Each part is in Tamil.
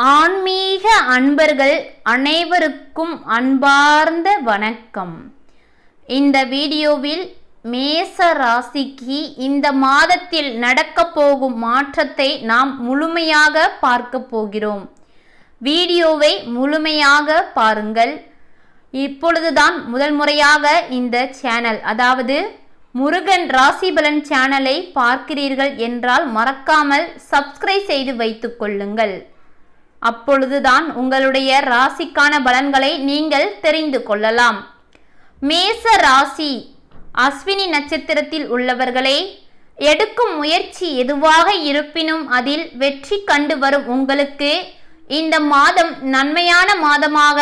ஆன்மீக அன்பர்கள் அனைவருக்கும் அன்பார்ந்த வணக்கம். இந்த வீடியோவில் மேச ராசிக்கு இந்த மாதத்தில் நடக்கப் போகும் மாற்றத்தை நாம் முழுமையாக பார்க்க போகிறோம். வீடியோவை முழுமையாக பாருங்கள். இப்பொழுதுதான் முதல் முறையாக இந்த சேனல் அதாவது முருகன் ராசிபலன் சேனலை பார்க்கிறீர்கள் என்றால் மறக்காமல் சப்ஸ்கிரைப் செய்து வைத்துக் கொள்ளுங்கள். அப்பொழுதுதான் உங்களுடைய ராசிக்கான பலன்களை நீங்கள் தெரிந்து கொள்ளலாம். மேச ராசி அஸ்வினி நட்சத்திரத்தில் உள்ளவர்களே எடுக்கும் முயற்சி எதுவாக இருப்பினும் அதில் வெற்றி கண்டு வரும் உங்களுக்கு இந்த மாதம் நன்மையான மாதமாக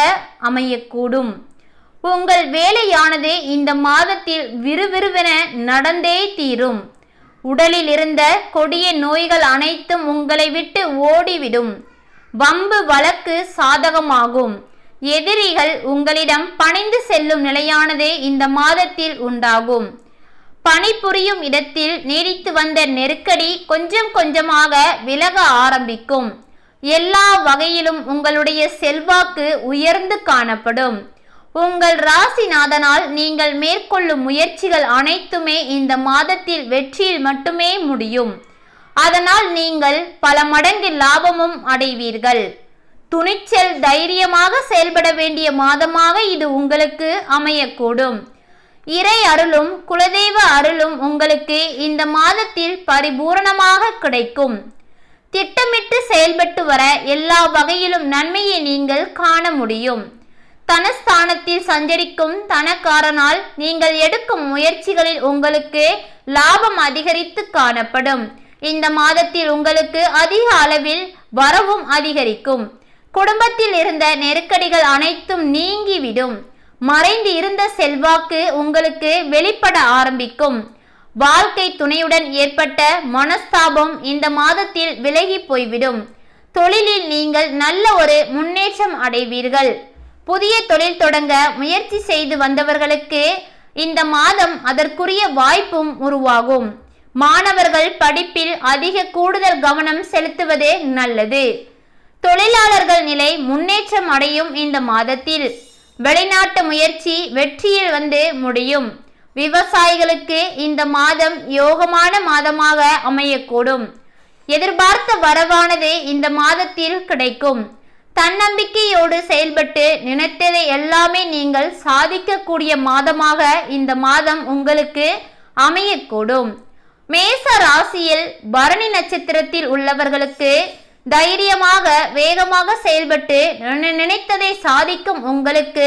அமையக்கூடும். உங்கள் வேலையானது இந்த மாதத்தில் விறுவிறுவென நடந்தே தீரும். உடலில் இருந்த கொடிய நோய்கள் அனைத்தும் உங்களை விட்டு ஓடிவிடும். வம்பு வழக்கு சாதகமாகும். எதிரிகள் உங்களிடம் பணிந்து செல்லும் நிலையானதே இந்த மாதத்தில் உண்டாகும். பணிபுரியும் இடத்தில் நீடித்து வந்த நெருக்கடி கொஞ்சம் கொஞ்சமாக விலக ஆரம்பிக்கும். எல்லா வகையிலும் உங்களுடைய செல்வாக்கு உயர்ந்து காணப்படும். உங்கள் ராசிநாதனால் நீங்கள் மேற்கொள்ளும் முயற்சிகள் அனைத்துமே இந்த மாதத்தில் வெற்றியில் மட்டுமே முடியும். அதனால் நீங்கள் பல மடங்கு லாபமும் அடைவீர்கள். துணிச்சல் தைரியமாக செயல்பட வேண்டிய மாதமாக இது உங்களுக்கு அமையக்கூடும். இறை அருளும் குலதெய்வ அருளும் உங்களுக்கு இந்த மாதத்தில் பரிபூரணமாக கிடைக்கும். திட்டமிட்டு செயல்பட்டு வர எல்லா வகையிலும் நன்மையை நீங்கள் காண முடியும். தனஸ்தானத்தில் சஞ்சரிக்கும் தனக்காரனால் நீங்கள் எடுக்கும் முயற்சிகளில் உங்களுக்கு லாபம் அதிகரித்து காணப்படும். இந்த மாதத்தில் உங்களுக்கு அதிக அளவில் வரவும் அதிகரிக்கும். குடும்பத்தில் இருந்த நெருக்கடிகள் அனைத்தும் நீங்கிவிடும். மறைந்து இருந்த செல்வாக்கு உங்களுக்கு வெளிப்பட ஆரம்பிக்கும். வாழ்க்கை துணையுடன் ஏற்பட்ட மனஸ்தாபம் இந்த மாதத்தில் விலகி போய்விடும். தொழிலில் நீங்கள் நல்ல ஒரு முன்னேற்றம் அடைவீர்கள். புதிய தொழில் தொடங்க முயற்சி செய்து வந்தவர்களுக்கு இந்த மாதம் அதற்குரிய வாய்ப்பும் உருவாகும். மாணவர்கள் படிப்பில் அதிக கூடுதல் கவனம் செலுத்துவது நல்லது. தொழிலாளர்கள் நிலை முன்னேற்றம் அடையும் இந்த மாதத்தில் வெளிநாட்டு முயற்சி வெற்றியில் வந்து முடியும். விவசாயிகளுக்கு இந்த மாதம் யோகமான மாதமாக அமையக்கூடும். எதிர்பார்த்த வரவானது இந்த மாதத்தில் கிடைக்கும். தன்னம்பிக்கையோடு செயல்பட்டு நினைத்ததை எல்லாமே நீங்கள் சாதிக்கக்கூடிய மாதமாக இந்த மாதம் உங்களுக்கு அமையக்கூடும். மேச ராசியில் பரணி நட்சத்திரத்தில் உள்ளவர்களுக்கு தைரியமாக வேகமாக செயல்பட்டு நினைத்ததை சாதிக்கும் உங்களுக்கு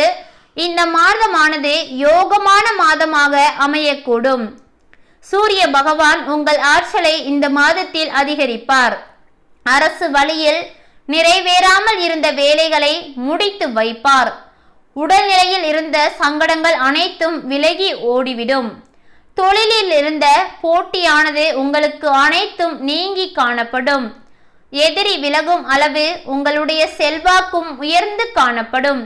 இந்த மாதமானது யோகமான மாதமாக அமையக்கூடும். சூரிய பகவான் உங்கள் ஆற்றலை இந்த மாதத்தில் அதிகரிப்பார். அரசு வழியில் நிறைவேறாமல் இருந்த வேலைகளை முடித்து வைப்பார். உடல்நிலையில் இருந்த சங்கடங்கள் அனைத்தும் விலகி ஓடிவிடும். தொழிலில் இருந்த போட்டியானது உங்களுக்கு அனைத்தும் நீங்கி காணப்படும். எதிரி விலகும் அளவு உங்களுடைய செல்வாக்கும் உயர்ந்து காணப்படும்.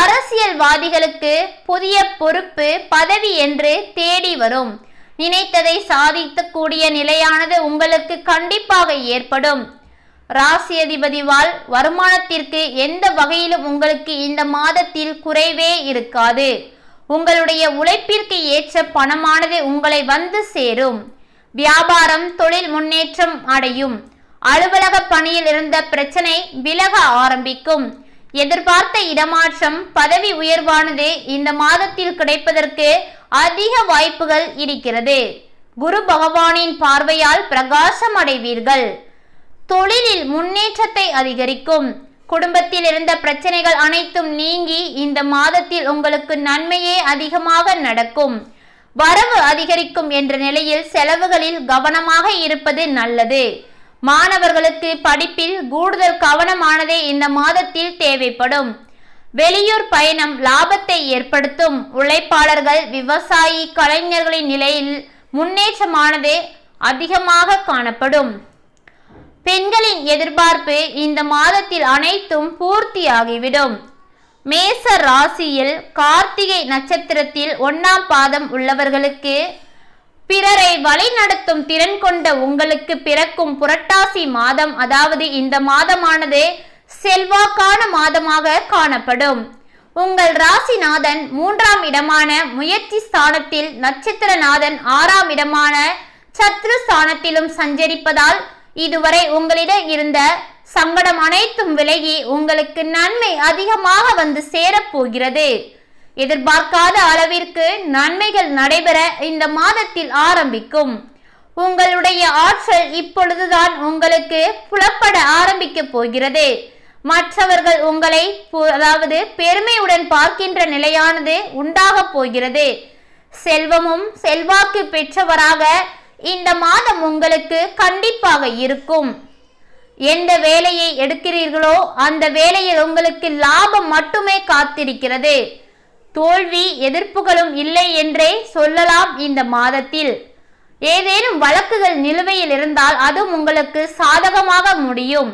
அரசியல்வாதிகளுக்கு புதிய பொறுப்பு பதவி என்று தேடி வரும். நினைத்ததை சாதிக்கக்கூடிய நிலையானது உங்களுக்கு கண்டிப்பாக ஏற்படும். ராசி அதிபதிவால் வருமானத்திற்கு எந்த வகையிலும் உங்களுக்கு இந்த மாதத்தில் குறைவே இருக்காது. உங்களுடைய உழைப்பிற்கு ஏற்ற பணமானது உங்களை வந்து சேரும். வியாபாரம் தொழில் முன்னேற்றம் அடையும். அலுவலக பணியில் இருந்த பிரச்சனை விலக ஆரம்பிக்கும். எதிர்பார்த்த இடமாற்றம் பதவி உயர்வானது இந்த மாதத்தில் கிடைப்பதற்கு அதிக வாய்ப்புகள் இருக்கிறது. குரு பகவானின் பார்வையால் பிரகாசம் அடைவீர்கள் தொழிலில் முன்னேற்றத்தை அதிகரிக்கும். குடும்பத்தில் இருந்த பிரச்சனைகள் அனைத்தும் நீங்கி இந்த மாதத்தில் உங்களுக்கு நன்மையே அதிகமாக நடக்கும். வரவு அதிகரிக்கும் என்ற நிலையில் செலவுகளில் கவனமாக இருப்பது நல்லது. மாணவர்களுக்கு படிப்பில் கூடுதல் கவனமானதே இந்த மாதத்தில் தேவைப்படும். வெளியூர் பயணம் லாபத்தை ஏற்படுத்தும். உழைப்பாளர்கள் விவசாயி கலைஞர்களின் நிலையில் முன்னேற்றமானதே அதிகமாக காணப்படும். பெண்களின் எதிர்பார்ப்பு இந்த மாதத்தில் அனைத்தும் பூர்த்தியாகிவிடும். மேச ராசியில் கார்த்திகை நட்சத்திரத்தில் ஒன்னாம் பாதம் உள்ளவர்களுக்கு பிறரை வழிநடத்தும் திறன் கொண்ட உங்களுக்கு பிறக்கும் புரட்டாசி மாதம் அதாவது இந்த மாதமானது செல்வாக்கான மாதமாக காணப்படும். உங்கள் ராசிநாதன் மூன்றாம் இடமான முயற்சி ஸ்தானத்தில் நட்சத்திரநாதன் ஆறாம் இடமான சத்ரு ஸ்தானத்திலும் சஞ்சரிப்பதால் இதுவரை உங்களிடம் இருந்த சங்கடம் அனைத்தும் விலகி உங்களுக்கு நன்மை அதிகமாக வந்து சேரப்போகிறது. எதிர்பார்க்காத அளவிற்கு நன்மைகள் நடைபெற இந்த மாதத்தில் ஆரம்பிக்கும். உங்களுடைய ஆற்றல் இப்பொழுதுதான் உங்களுக்கு புலப்பட ஆரம்பிக்க போகிறது. மற்றவர்கள் உங்களை அதாவது பெருமையுடன் பார்க்கின்ற நிலையானது உண்டாக போகிறது. செல்வமும் செல்வாக்கு பெற்றவராக இந்த மாதம் உங்களுக்கு கண்டிப்பாக இருக்கும். எந்த வேலையை எடுக்கிறீர்களோ அந்த வேலையில் உங்களுக்கு லாபம் மட்டுமே காத்திருக்கிறது. தோல்வி எதிர்ப்புகளும் இல்லை என்றே சொல்லலாம் இந்த மாதத்தில். ஏதேனும் வழக்குகள் நிலுவையில் இருந்தால் அதுவும் உங்களுக்கு சாதகமாக முடியும்.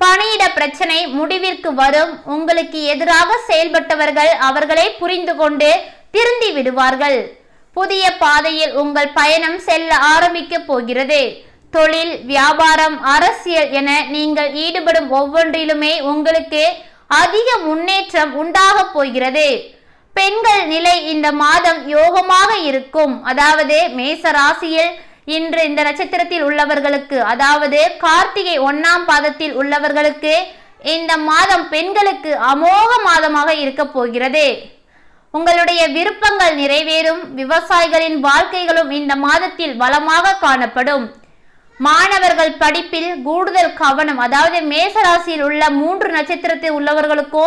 பணியிட பிரச்சனை முடிவிற்கு வரும். உங்களுக்கு எதிராக செயல்பட்டவர்கள் அவர்களை புரிந்து கொண்டு திருந்தி விடுவார்கள். புதிய பாதையில் உங்கள் பயணம் செல்ல ஆரம்பிக்க போகிறது. தொழில் வியாபாரம் அரசியல் என நீங்கள் ஈடுபடும் ஒவ்வொன்றிலுமே உங்களுக்கு அதிக முன்னேற்றம் உண்டாகப் போகிறது. பெண்கள் நிலை இந்த மாதம் யோகமாக இருக்கும். அதாவது மேச ராசியில் இன்று இந்த நட்சத்திரத்தில் உள்ளவர்களுக்கு அதாவது கார்த்திகை ஒன்னாம் பாதத்தில் உள்ளவர்களுக்கு இந்த மாதம் பெண்களுக்கு அமோக மாதமாக இருக்க போகிறது. உங்களுடைய விருப்பங்கள் நிறைவேறும் விவசாயிகளின் வாழ்க்கைகளும் இந்த மாதத்தில் வளமாக காணப்படும். மாணவர்கள் படிப்பில் கூடுதல் கவனம் அதாவது மேசராசியில் உள்ள மூன்று நட்சத்திரத்தில் உள்ளவர்களுக்கோ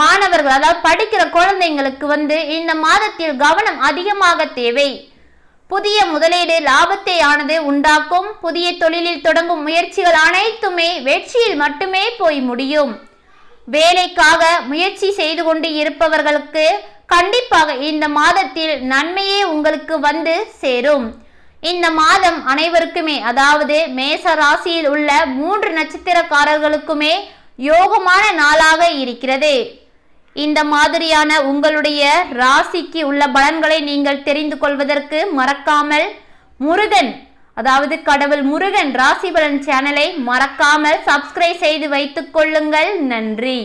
மாணவர்கள் அதாவது படிக்கிற குழந்தைங்களுக்கு வந்து இந்த மாதத்தில் கவனம் அதிகமாக தேவை. புதிய முதலீடு லாபத்தை ஆனது உண்டாக்கும் புதிய தொழிலில் தொடங்கும் முயற்சிகள் அனைத்துமே வெற்றியில் மட்டுமே போய் முடியும். வேலைக்காக முயற்சி செய்து கொண்டு இருப்பவர்களுக்கு கண்டிப்பாக இந்த மாதத்தில் நன்மையே உங்களுக்கு வந்து சேரும். இந்த மாதம் அனைவருக்குமே அதாவது மேச ராசியில் உள்ள மூன்று நட்சத்திரக்காரர்களுக்குமே யோகமான நாளாக இருக்கிறது. இந்த மாதிரியான உங்களுடைய ராசிக்கு உள்ள பலன்களை நீங்கள் தெரிந்து கொள்வதற்கு மறக்காமல் முருகன் அதாவது கடவுள் முருகன் ராசி பலன் சேனலை மறக்காமல் சப்ஸ்கிரைப் செய்து வைத்துக் கொள்ளுங்கள். நன்றி.